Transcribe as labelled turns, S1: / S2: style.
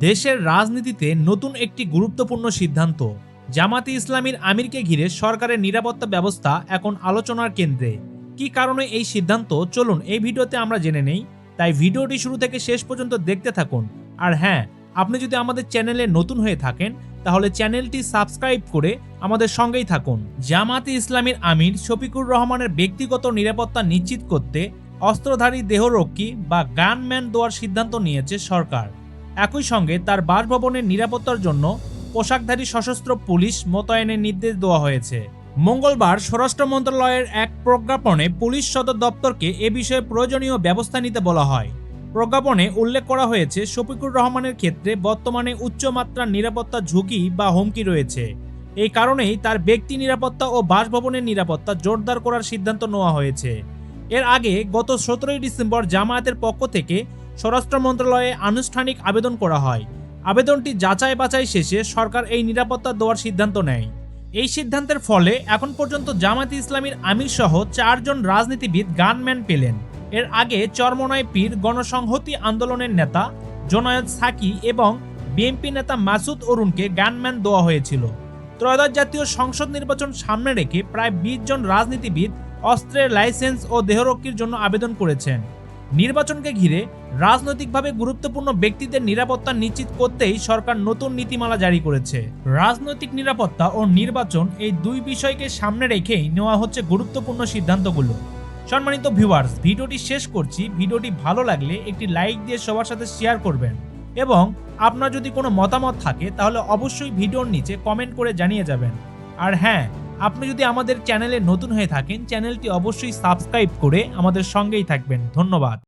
S1: দেশের রাজনীতিতে নতুন একটি গুরুত্বপূর্ণ সিদ্ধান্ত। জামাতে ইসলামীর আমিরকে ঘিরে সরকারের নিরাপত্তা ব্যবস্থা এখন আলোচনার কেন্দ্রে। কি কারণে এই সিদ্ধান্ত? চলুন, এই ভিডিওতে আমরা জেনে নেই। তাই ভিডিওটি শুরু থেকে শেষ পর্যন্ত দেখতে থাকুন। আর হ্যাঁ আপনি যদি আমাদের চ্যানেলে নতুন হয়ে থাকেন, তাহলে চ্যানেলটি সাবস্ক্রাইব করে আমাদের সঙ্গেই থাকুন। জামাতে ইসলামীর আমির শফিকুর রহমানের ব্যক্তিগত নিরাপত্তা নিশ্চিত করতে অস্ত্রধারী দেহরক্ষী বা গানম্যান দেওয়ার সিদ্ধান্ত নিয়েছে সরকার। একই সঙ্গে তার বাসভবনের নিরাপত্তার জন্য পোশাকধারী সশস্ত্র পুলিশ মোতায়েনের নির্দেশ দেওয়া হয়েছে। মঙ্গলবার স্বরাষ্ট্র মন্ত্রণালয়ের এক প্রজ্ঞাপনে পুলিশ সদর দপ্তরকে এ বিষয়ে প্রয়োজনীয় ব্যবস্থা নিতে বলা হয়। প্রজ্ঞাপনে উল্লেখ করা হয়েছে, শফিকুর রহমানের ক্ষেত্রে বর্তমানে উচ্চমাত্রার নিরাপত্তা ঝুঁকি বা হুমকি রয়েছে। এই কারণেই তার ব্যক্তি নিরাপত্তা ও বাসভবনের নিরাপত্তা জোরদার করার সিদ্ধান্ত নেওয়া হয়েছে। এর আগে গত সতেরোই ডিসেম্বর জামায়াতের পক্ষ থেকে স্বরাষ্ট্র মন্ত্রণালয়ে আনুষ্ঠানিক আবেদন করা হয়। আবেদনটি যাচাই বাছাই শেষে সরকার এই নিরাপত্তা দেওয়ার সিদ্ধান্ত নেয়। এই সিদ্ধান্তের ফলে এখন পর্যন্ত জামায়াতে ইসলামীর আমির সহ চারজন রাজনীতিবিদ গানম্যান পেলেন। এর আগে চরমনায় পীর, গণসংহতি আন্দোলনের নেতা জোনায়দ সাকি এবং বিএনপি নেতা মাসুদ অরুণকে গানম্যান দেওয়া হয়েছিল। ত্রয়োদশ জাতীয় সংসদ নির্বাচন সামনে রেখে প্রায় বিশ জন রাজনীতিবিদ অস্ত্রের লাইসেন্স ও দেহরক্ষীর জন্য আবেদন করেছেন। নির্বাচনকে ঘিরে রাজনৈতিকভাবে গুরুত্বপূর্ণ ব্যক্তিদের নিরাপত্তা নিশ্চিত করতেই সরকার নতুন নীতিমালা জারি করেছে। রাজনৈতিক নিরাপত্তা ও নির্বাচন এই দুই বিষয়কে সামনে রেখেই নেওয়া হচ্ছে গুরুত্বপূর্ণ সিদ্ধান্তগুলো। সম্মানিত ভিউয়ার্স, ভিডিওটি শেষ করছি। ভিডিওটি ভালো লাগলে একটি লাইক দিয়ে সবার সাথে শেয়ার করবেন এবং আপনার যদি কোনো মতামত থাকে তাহলে অবশ্যই ভিডিওর নিচে কমেন্ট করে জানিয়ে যাবেন। আর হ্যাঁ আপনি যদি আমাদের চ্যানেলে নতুন হয়ে থাকেন, চ্যানেলটি অবশ্যই সাবস্ক্রাইব করে আমাদের সঙ্গেই থাকবেন। ধন্যবাদ।